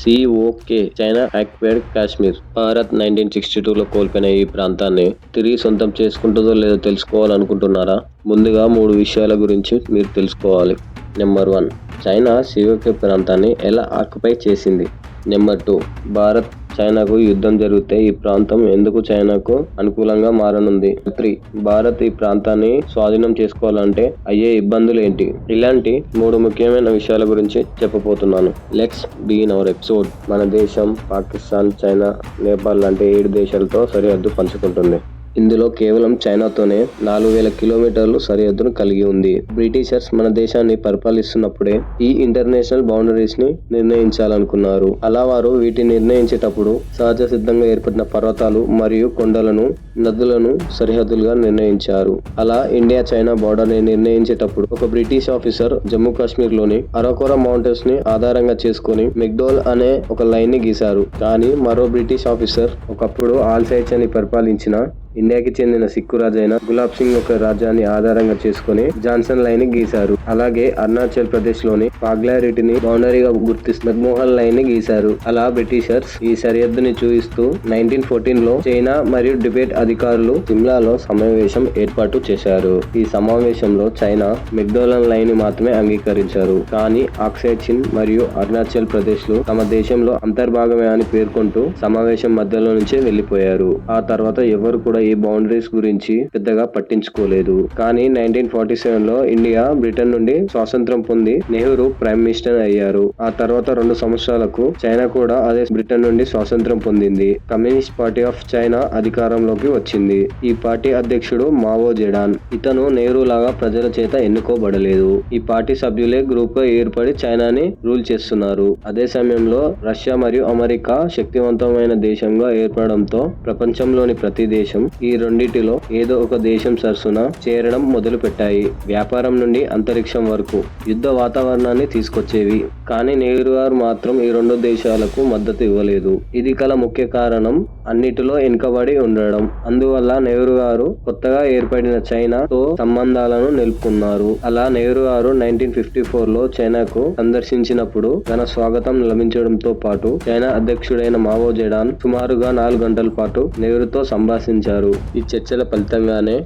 COK China occupied Kashmir Bharat nineteen sixty టూలో కోల్పోయిన ఈ ప్రాంతాన్ని తిరిగి సొంతం చేసుకుంటుందో లేదో తెలుసుకోవాలనుకుంటున్నారా? ముందుగా మూడు విషయాల గురించి మీరు తెలుసుకోవాలి. నెంబర్ వన్ చైనా సిఓకే ప్రాంతాన్ని ఎలా ఆక్యుపై చేసింది? నెంబర్ టూ భారత్ చైనాకు యుద్ధం జరిగితే ఈ ప్రాంతం ఎందుకు చైనాకు అనుకూలంగా మారనుంది? త్రీ. భారత్ ఈ ప్రాంతాన్ని స్వాధీనం చేసుకోవాలంటే అయ్యే ఇబ్బందులు ఏంటి ఇలాంటి మూడు ముఖ్యమైన విషయాల గురించి చెప్పబోతున్నాను. Let's been our episode. మన దేశం పాకిస్తాన్ చైనా నేపాల్ లాంటి ఏడు దేశాలతో సరిహద్దు పంచుకుంటుంది. ఇందులో కేవలం చైనాతోనే నాలుగు వేల కిలోమీటర్లు సరిహద్దును కలిగి ఉంది. బ్రిటిషర్స్ మన దేశాన్ని పరిపాలిస్తున్నప్పుడే ఈ ఇంటర్నేషనల్ బౌండరీస్ని నిర్ణయించాలనుకున్నారు. అలా వారు వీటిని నిర్ణయించేటప్పుడు సహజ సిద్ధంగా ఏర్పడిన పర్వతాలు మరియు కొండలను నదులను సరిహద్దులుగా నిర్ణయించారు. అలా ఇండియా చైనా బోర్డర్ని నిర్ణయించేటప్పుడు ఒక బ్రిటిష్ ఆఫీసర్ జమ్మూ కాశ్మీర్లోని అరకోర మౌంటైన్స్ని ఆధారంగా చేసుకుని మెక్డోల్ అనే ఒక లైన్ని గీశారు. కానీ మరో బ్రిటిష్ ఆఫీసర్ ఒకప్పుడు ఆల్సైచ్ అని పరిపాలించిన ఇండియాకి చెందిన సిక్కు రాజైన గులాబ్ సింగ్ ఒక రాజ్యాన్ని ఆధారంగా చేసుకుని జాన్సన్ లైన్ గీశారు. అలాగే అరుణాచల్ ప్రదేశ్లోని పాగ్లారిటీని బౌండరీగా గుర్తిస్తూ మక్మోహన్ లైన్ని గీశారు. అలా బ్రిటిషర్స్ ఈ సరిహద్దుని చూపిస్తూ నైన్టీన్ ఫోర్టీన్లో చైనా మరియు టిబెట్ అధికారులు సిమ్లాలో సమావేశం ఏర్పాటు చేశారు. ఈ సమావేశంలో చైనా మెక్డోలన్ లైన్ని మాత్రమే అంగీకరించారు. కానీ ఆక్సైచిన్ మరియు అరుణాచల్ ప్రదేశ్లు తమ దేశంలో అంతర్భాగమే అని పేర్కొంటూ సమావేశం మధ్యలో నుంచే వెళ్ళిపోయారు ఆ తర్వాత ఎవరు కూడా ఈ బౌండరీస్ గురించి పెద్దగా పట్టించుకోలేదు. కానీ నైన్టీన్ ఫార్టీ సెవెన్లో ఇండియా బ్రిటన్ నుండి స్వాతంత్రం పొంది నెహ్రూ ప్రైమ్ మినిస్టర్ అయ్యారు. ఆ తర్వాత రెండు సంవత్సరాలకు చైనా కూడా అదే బ్రిటన్ నుండి స్వాతంత్రం పొందింది. కమ్యూనిస్ట్ పార్టీ ఆఫ్ చైనా అధికారంలోకి వచ్చింది. ఈ పార్టీ అధ్యక్షుడు మావో జెడాన్. ఇతను నెహ్రూ లాగా ప్రజల చేత ఎన్నుకోబడలేదు. ఈ పార్టీ సభ్యులే గ్రూప్గా ఏర్పడి చైనాని రూల్ చేస్తున్నారు. అదే సమయంలో రష్యా మరియు అమెరికా శక్తివంతమైన దేశంగా ఏర్పడడంతో ప్రపంచంలోని ప్రతి దేశం ఈ రెండింటిలో ఏదో ఒక దేశం సరసన చేరడం మొదలు పెట్టాయి వ్యాపారం నుండి అంతరిక్షం వరకు యుద్ధ వాతావరణాన్ని తీసుకొచ్చేవి. కానీ నెహ్రూ గారు మాత్రం ఈ రెండు దేశాలకు మద్దతు ఇవ్వలేదు. ఇది కల ముఖ్య కారణం అన్నిటిలో వెనుకబడి ఉండడం. అందువల్ల నెహ్రూ గారు కొత్తగా ఏర్పడిన చైనాతో సంబంధాలను నిలుపుకున్నారు అలా నెహ్రూ గారు నైన్టీన్ ఫిఫ్టీ ఫోర్లో చైనాకు సందర్శించినప్పుడు ఘన స్వాగతం లభించడంతో పాటు చైనా అధ్యక్షుడైన మావో జెడాన్ సుమారుగా నాలుగు గంటల పాటు నెహ్రూతో సంభాషించారు. ఈ చర్చల ఫలితంగానే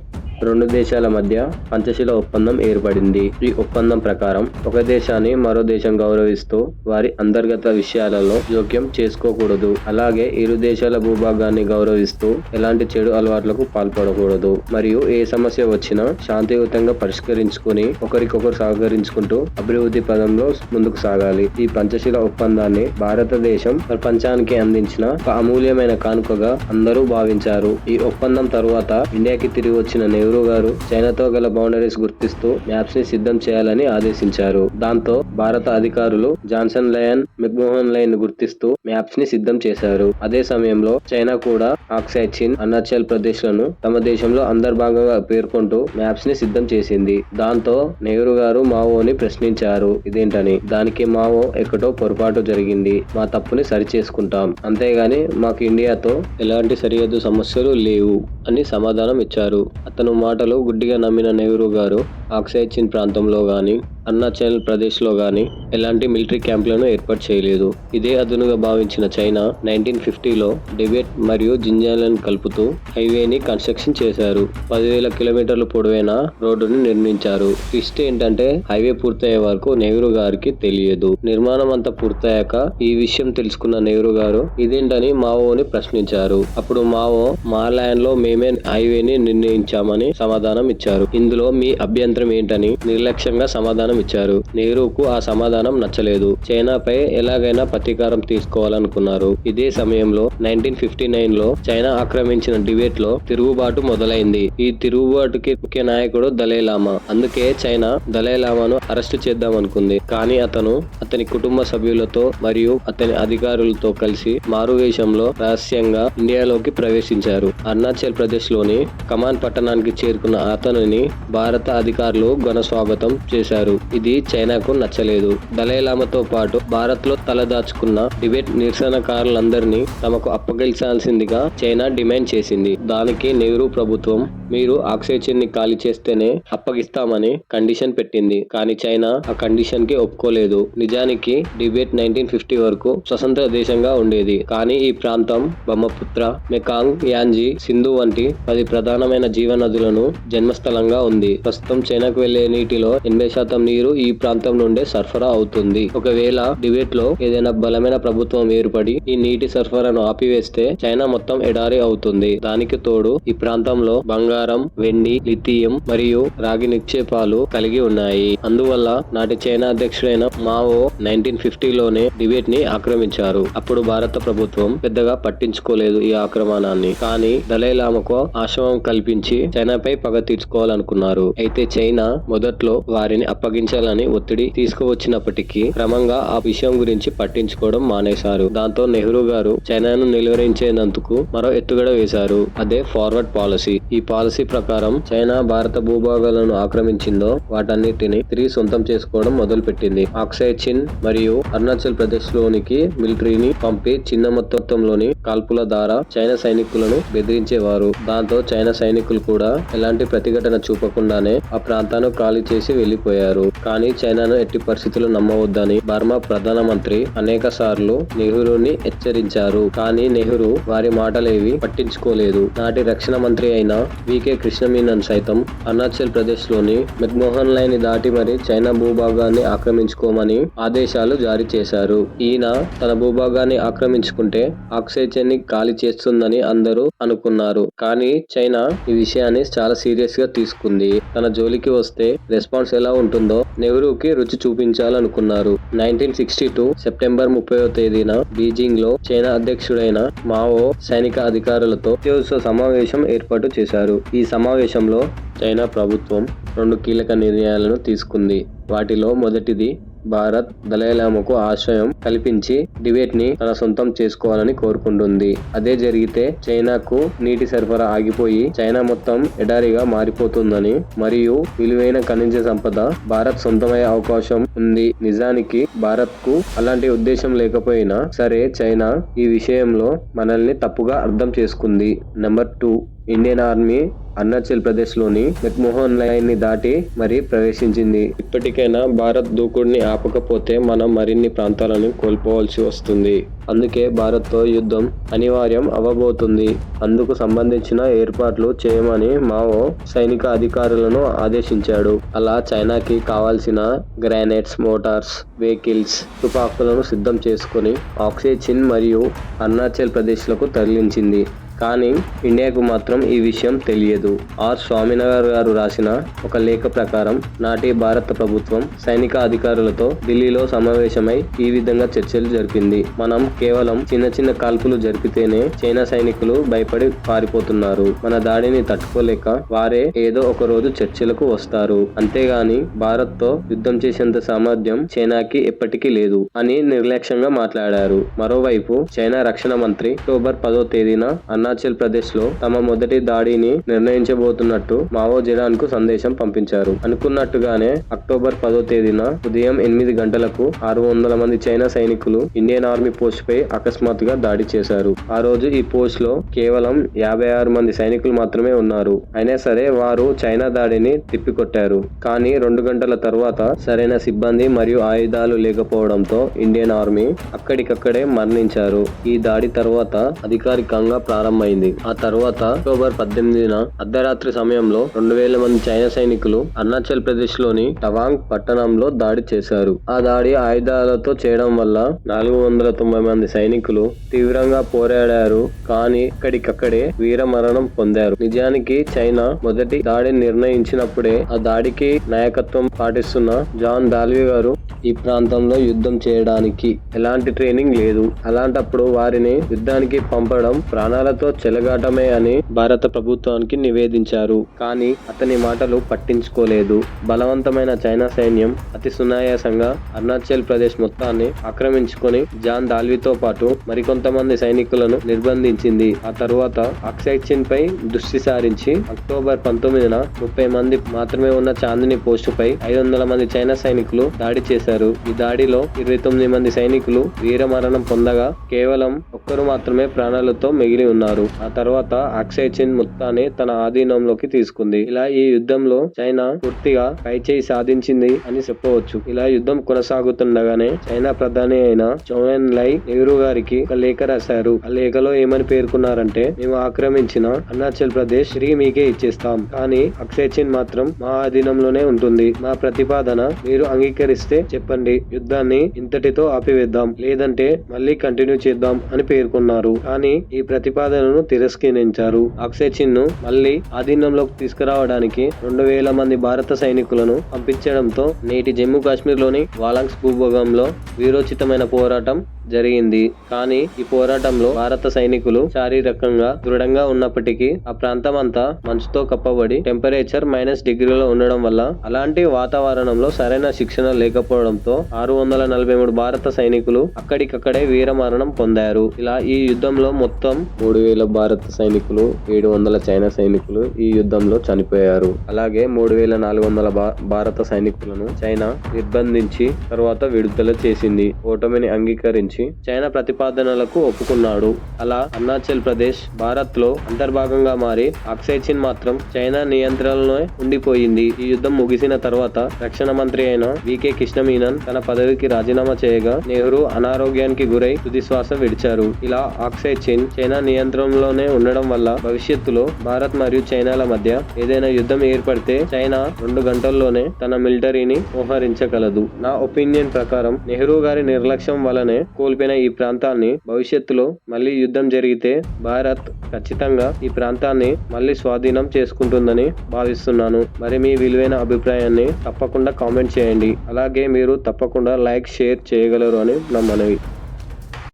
రెండు దేశాల మధ్య పంచశీల ఒప్పందం ఏర్పడింది. ఈ ఒప్పందం ప్రకారం ఒక దేశాన్ని మరో దేశం గౌరవిస్తూ వారి అంతర్గత విషయాలలో జోక్యం చేసుకోకూడదు. అలాగే ఇరు దేశాల భూభాగాన్ని గౌరవిస్తూ ఎలాంటి చెడు అలవాట్లకు పాల్పడకూడదు. మరియు ఏ సమస్య వచ్చినా శాంతియుతంగా పరిష్కరించుకుని ఒకరికొకరు సహకరించుకుంటూ అభివృద్ధి పదంలో ముందుకు సాగాలి. ఈ పంచశీల ఒప్పందాన్ని భారతదేశం ప్రపంచానికి అందించిన ఒక అమూల్యమైన కానుకగా అందరూ భావించారు. ఈ ఒప్పందం తరువాత ఇండియాకి తిరిగి వచ్చిన నెహ్రూ గారు చైనాతో గల బౌండరీస్ గుర్తిస్తూ మ్యాప్స్ని సిద్ధం చేయాలని ఆదేశించారు. దాంతో భారత అధికారులు జాన్సన్ లయన్ మెక్మోహన్ లైన్ను గుర్తిస్తూ మ్యాప్స్ని సిద్ధం చేశారు. అదే సమయంలో చైనా కూడా ఆక్సై చిన్ అరుణాచల్ ప్రదేశ్లను తమ దేశంలో అంతర్భాగంగా పేర్కొంటూ మ్యాప్స్ని సిద్ధం చేసింది. దాంతో నెహ్రూ గారు మావోని ప్రశ్నించారు. ఇదేంటని? దానికి మావో ఎక్కడో పొరపాటు జరిగింది. మా తప్పుని సరి చేసుకుంటాం అంతేగాని మాకు ఇండియాతో ఎలాంటి సరిహద్దు సమస్యలు లేవు అని సమాధానం ఇచ్చారు. అతను మాటలు గుడ్డిగా నమ్మిన నెహ్రూ గారు ఆక్సైచిన్ ప్రాంతంలో కానీ అరుణాచల్ ప్రదేశ్లో గాని ఎలాంటి మిలిటరీ క్యాంపులను ఏర్పాటు చేయలేదు. ఇదే అదునుగా భావించిన చైనా నైన్టీన్ ఫిఫ్టీలో డెబెట్ మరియు జింజాలను కలుపుతూ హైవేని కన్స్ట్రక్షన్ చేశారు. పదివేల కిలోమీటర్లు పొడవైన రోడ్డుని నిర్మించారు. ట్విస్ట్ ఏంటంటే హైవే పూర్తయ్యే వరకు నెహ్రూ గారికి తెలియదు. నిర్మాణం అంతా పూర్తయ్యాక ఈ విషయం తెలుసుకున్న నెహ్రూ గారు ఇదేంటని మావోని ప్రశ్నించారు. అప్పుడు మావో మా ల్యాండ్లో మేమే హైవేని నిర్ణయించామని సమాధానం ఇచ్చారు. ఇందులో మీ అభ్యంతరం ఏంటని నిర్లక్ష్యంగా సమాధానం ఇచ్చారు నెహ్రూకు ఆ సమాధానం నచ్చలేదు. చైనాపై ఎలాగైనా ప్రతీకారం తీసుకోవాలనుకున్నారు. ఇదే సమయంలో నైన్టీన్ ఫిఫ్టీ నైన్లో చైనా ఆక్రమించిన డిబేట్లో తిరుగుబాటు మొదలైంది. ఈ తిరుగుబాటుకి ముఖ్య నాయకుడు దలైలామా అందుకే చైనా దలైలామాను అరెస్టు చేద్దాం అనుకుంది కానీ అతను అతని కుటుంబ సభ్యులతో మరియు అతని అధికారులతో కలిసి మారువేషంలో రహస్యంగా ఇండియాలోకి ప్రవేశించారు. అరుణాచల్ ప్రదేశ్లోని కమాన్ పట్టణానికి చేరుకున్న అతనిని భారత అధికారులు అధికారులు ఘన స్వాగతం చేశారు. ఇది చైనాకు నచ్చలేదు. దలైలామాతో పాటు భారత్లో తలదాచుకున్న టిబెట్ నిరసనకారులందరినీ తమకు అప్పగించాల్సిందిగా చైనా డిమాండ్ చేసింది. దానికి నెహ్రూ ప్రభుత్వం మీరు ఆక్సిజన్ని ఖాళీ చేస్తేనే అప్పగిస్తామని కండిషన్ పెట్టింది. కానీ చైనా ఆ కండిషన్కి ఒప్పుకోలేదు. నిజానికి టిబెట్ నైన్టీన్ ఫిఫ్టీ వరకు స్వతంత్ర దేశంగా ఉండేది. కానీ ఈ ప్రాంతం బ్రహ్మపుత్ర మెకాంగ్ యాంజీ సింధు వంటి పది ప్రధానమైన జీవనదులను జన్మస్థలంగా ఉంది. ప్రస్తుతం చైనాకు వెళ్ళే నీటిలో ఎనభై శాతం నీరు ఈ ప్రాంతం నుండే సరఫరా అవుతుంది. ఒకవేళ టిబెట్లో ఏదైనా బలమైన ప్రభుత్వం ఏర్పడి ఈ నీటి సరఫరాను ఆపివేస్తే చైనా మొత్తం ఎడారి అవుతుంది. దానికి తోడు ఈ ప్రాంతంలో బంగారం వెండి లిథియం మరియు రాగి నిక్షేపాలు కలిగి ఉన్నాయి. అందువల్ల నాటి చైనా అధ్యక్షుడైన మావో నైన్టీన్ ఫిఫ్టీలోనే టిబెట్ని ఆక్రమించారు. అప్పుడు భారత ప్రభుత్వం పెద్దగా పట్టించుకోలేదు ఈ ఆక్రమణాన్ని. కానీ దలైలామకు ఆశ్రమం కల్పించి చైనాపై పగ తీర్చుకోవాలనుకున్నారు. అయితే చైనా మొదట్లో వారిని అప్పగించాలని ఒత్తిడి తీసుకువచ్చినప్పటికీ క్రమంగా ఆ విషయం గురించి పట్టించుకోవడం మానేశారు. దాంతో నెహ్రూ గారు చైనాను నిలువరించేందుకు మరో ఎత్తుగడ వేశారు. అదే ఫార్వర్డ్ పాలసీ. ఈ పాలసీ ప్రకారం చైనా భారత భూభాగాలను ఆక్రమించిందో వాటన్నిటిని తిరిగి సొంతం చేసుకోవడం మొదలుపెట్టింది. ఆక్సై చిన్ మరియు అరుణాచల్ ప్రదేశ్ లోనికి మిలిటరీని పంపి చిన్న మొత్తంలోని కాల్పుల ద్వారా చైనా సైనికులను బెదిరించేవారు. దాంతో చైనా సైనికులు కూడా ఎలాంటి ప్రతిఘటన చూపకుండానే ఆ ప్రాంతాన్ని ఖాళీ చేసి వెళ్ళిపోయారు కానీ చైనాను ఎట్టి పరిస్థితులు నమ్మవద్దని బర్మా ప్రధానమంత్రి అనేక సార్లు నెహ్రూని హెచ్చరించారు. కానీ నెహ్రూ వారి మాటలేవి పట్టించుకోలేదు. నాటి రక్షణ మంత్రి అయిన వికే కృష్ణమీనన్ సైతం అరుణాచల్ ప్రదేశ్లోని మెక్మోహన్ లైన్ దాటి మరి చైనా భూభాగాన్ని ఆక్రమించుకోమని ఆదేశాలు జారీ చేశారు. ఈయన తన భూభాగాన్ని ఆక్రమించుకుంటే ఆక్సిజన్ని ఖాళీ చేస్తుందని అందరూ అనుకున్నారు. కానీ చైనా ఈ విషయాన్ని చాలా సీరియస్గా తీసుకుంది. తన జోలికి వస్తే రెస్పాన్స్ ఎలా ఉంటుందో నెహ్రూకి రుచి చూపించాలనుకున్నారు. నైన్టీన్ సిక్స్టీ టూ సెప్టెంబర్ ముప్పై తేదీన బీజింగ్లో చైనా అధ్యక్షుడైన మావో సైనిక అధికారులతో అత్యవసర సమావేశం ఏర్పాటు చేశారు. ఈ సమావేశంలో చైనా ప్రభుత్వం రెండు కీలక నిర్ణయాలను తీసుకుంది. వాటిలో మొదటిది భారత్ దలైలామాకు ఆశ్రయం కల్పించి టిబెట్ని తన సొంతం చేసుకోవాలని కోరుకుంటుంది. అదే జరిగితే చైనాకు నీటి సరఫరా ఆగిపోయి చైనా మొత్తం ఎడారిగా మారిపోతుందని మరియు విలువైన ఖనిజ సంపద భారత్ సొంతమయ్యే అవకాశం ఉంది. నిజానికి భారత్కు అలాంటి ఉద్దేశం లేకపోయినా సరే చైనా ఈ విషయంలో మనల్ని తప్పుగా అర్థం చేసుకుంది. Number two Indian army Arunachal ప్రదేశ్లోని మెక్మోహన్ లైన్ని దాటి మరి ప్రవేశించింది. ఇప్పటికైనా భారత్ దూకుడిని ఆపకపోతే మనం మరిన్ని ప్రాంతాలను కోల్పోవాల్సి వస్తుంది. అందుకే భారత్తో యుద్ధం అనివార్యం అవ్వబోతుంది. అందుకు సంబంధించిన ఏర్పాట్లు చేయమని మావో సైనిక అధికారులను ఆదేశించాడు. అలా చైనాకి కావాల్సిన గ్రానైట్స్ మోటార్స్ వెహికల్స్ తుపాకులను సిద్ధం చేసుకుని ఆక్సిజన్ మరియు అరుణాచల్ ప్రదేశ్లకు తరలించింది. కానీ ఇండియాకు మాత్రం ఈ విషయం తెలియదు. ఆర్. స్వామినగర్ గారు రాసిన ఒక లేఖ ప్రకారం నాటి భారత ప్రభుత్వం సైనిక అధికారులతో ఢిల్లీలో సమావేశమై ఈ విధంగా చర్చలు జరిపింది. మనం కేవలం చిన్న చిన్న కాల్పులు జరిపితేనే చైనా సైనికులు భయపడి పారిపోతున్నారు. మన దాడిని తట్టుకోలేక వారే ఏదో ఒక రోజు చర్చలకు వస్తారు. అంతేగాని భారత్తో యుద్ధం చేసేంత సామర్థ్యం చైనాకి ఎప్పటికీ లేదు అని నిర్లక్ష్యంగా మాట్లాడారు. మరోవైపు చైనా రక్షణ మంత్రి అక్టోబర్ పదో తేదీన అరుణాచల్ ప్రదేశ్లో తమ మొదటి దాడిని నిర్ణయించబోతున్నట్టు మావో జడాన్కు సందేశం పంపించారు. అనుకున్నట్టుగానే అక్టోబర్ పదో తేదీన ఉదయం ఎనిమిది గంటలకు ఆరు వందల మంది చైనా సైనికులు ఇండియన్ ఆర్మీ పోస్ట్ పై అకస్మాత్తుగా దాడి చేశారు. ఆ రోజు ఈ పోస్ట్లో కేవలం యాభై ఆరు మంది సైనికులు మాత్రమే ఉన్నారు. అయినా సరే వారు చైనా దాడిని తిప్పికొట్టారు. కానీ రెండు గంటల తర్వాత సరైన సిబ్బంది మరియు ఆయుధాలు లేకపోవడంతో ఇండియన్ ఆర్మీ అక్కడికక్కడే మరణించారు. ఈ దాడి తర్వాత అధికారికంగా ప్రారంభమైంది. ఆ తర్వాత అక్టోబర్ పద్దెనిమిదిన అర్ధరాత్రి సమయంలో రెండు వేల మంది చైనా సైనికులు అరుణాచల్ ప్రదేశ్లోని టవాంగ్ పట్టణంలో దాడి చేశారు. ఆ దాడి ఆయుధాలతో చేయడం వల్ల నాలుగు వందల తొంభై మంది సైనికులు తీవ్రంగా పోరాడారు. కానీ ఇక్కడికక్కడే వీర మరణం పొందారు. నిజానికి చైనా మొదటి దాడిని నిర్ణయించినప్పుడే ఆ దాడికి నాయకత్వం పాటిస్తున్న జాన్ దాల్వి గారు ఈ ప్రాంతంలో యుద్ధం చేయడానికి. ఎలాంటి ట్రైనింగ్ లేదు. అలాంటప్పుడు వారిని యుద్ధానికి పంపడం ప్రాణాలతో చెలగాటమే అని భారత ప్రభుత్వానికి నివేదించారు. కానీ అతని మాటలు పట్టించుకోలేదు. బలవంతమైన చైనా సైన్యం అతి సునాయాసంగా అరుణాచల్ ప్రదేశ్ మొత్తాన్ని ఆక్రమించుకొని జాన్ దాల్వితో పాటు మరికొంతమంది సైనికులను నిర్బంధించింది. ఆ తరువాత అక్షయ్ పై దృష్టి సారించి అక్టోబర్ పంతొమ్మిదిన ముప్పై మంది మాత్రమే ఉన్న చాందిని పోస్టుపై ఐదు వందల మంది చైనా సైనికులు దాడి చేశారు. ఈ దాడిలో ఇరవై తొమ్మిది మంది సైనికులు వీరమరణం పొందగా కేవలం ఒక్కరు మాత్రమే ప్రాణాలతో మిగిలి ఉన్నారు. ఆ తర్వాత అక్షయ్ చిన్ మొత్తాన్ని తన ఆధీనంలోకి తీసుకుంది. ఇలా ఈ యుద్ధంలో చైనా పూర్తిగా పైచేయి సాధించింది అని చెప్పవచ్చు. ఇలా యుద్ధం కొనసాగుతుండగానే చైనా ప్రధాని అయిన చౌన్ లై నెహ్రూ గారికి ఒక లేఖ రాశారు. ఆ లేఖలో ఏమని పేర్కొన్నారంటే మేము ఆక్రమించిన అరుణాచల్ ప్రదేశ్ తిరిగి మీకే ఇచ్చేస్తాం. కానీ అక్షయ్ చిన్ మాత్రం మా ఆధీనంలోనే ఉంటుంది. మా ప్రతిపాదన మీరు అంగీకరిస్తే చెప్పండి. యుద్ధాన్ని ఇంతటితో ఆపివేద్దాం. లేదంటే మళ్ళీ కంటిన్యూ చేద్దాం అని పేర్కొన్నారు. కానీ ఈ ప్రతిపాదనను తిరస్కరించారు. అక్షయ్ను మళ్ళీ ఆధీనంలోకి తీసుకురావడానికి రెండు వేల మంది భారత సైనికులను పంపించడంతో నేటి జమ్మూ కాశ్మీర్లోని వాలాంగ్స్ భూభాగంలో వీరోచితమైన పోరాటం జరిగింది. కానీ ఈ పోరాటంలో భారత సైనికులు శారీరకంగా దృఢంగా ఉన్నప్పటికీ ఆ ప్రాంతం అంతా మంచుతో కప్పబడి టెంపరేచర్ మైనస్ డిగ్రీలో ఉండడం వల్ల అలాంటి వాతావరణంలో సరైన శిక్షణ లేకపోవడంతో ఆరు వందల నలభై మూడు భారత సైనికులు అక్కడికక్కడే వీరమరణం పొందారు. ఇలా ఈ యుద్ధంలో మొత్తం మూడు వేల భారత సైనికులు ఏడు వందల చైనా సైనికులు ఈ యుద్ధంలో చనిపోయారు. అలాగే మూడు వేల నాలుగు వందల భా- భారత సైనికులను చైనా నిర్బంధించి తర్వాత విడుదల చేసింది. ఓటమిని అంగీకరించి చైనా ప్రతిపాదనలకు ఒప్పుకున్నాడు. అలా అరుణాచల్ ప్రదేశ్ భారత్లో అంతర్భాగంగా మారి అక్షయ్ చిన్ మాత్రం చైనా నియంత్రణలో ఉండిపోయింది. ఈ యుద్ధం ముగిసిన తర్వాత రక్షణ మంత్రి అయిన వికే కృష్ణమీనన్ తన పదవికి రాజీనామా చేయగా నెహ్రూ అనారోగ్యానికి గురై తుదిశ్వాస విడిచారు. ఇలా అక్షయ్ చిన్ చైనా నియంత్రణలోనే ఉండడం వల్ల భవిష్యత్తులో భారత్ మరియు చైనాల మధ్య ఏదైనా యుద్ధం ఏర్పడితే చైనా రెండు గంటల్లోనే తన మిలిటరీని మోహరించగలదు. నా ఒపీనియన్ ప్రకారం నెహ్రూ గారి నిర్లక్ష్యం వలనే కోల్పోయిన ఈ ప్రాంతాన్ని భవిష్యత్తులో మళ్ళీ యుద్ధం జరిగితే భారత్ ఖచ్చితంగా ఈ ప్రాంతాన్ని మళ్ళీ స్వాధీనం చేసుకుంటుందని భావిస్తున్నాను. మరి మీ విలువైన అభిప్రాయాన్ని తప్పకుండా కామెంట్ చేయండి. అలాగే మీరు తప్పకుండా లైక్ షేర్ చేయగలరు అని నా మనవి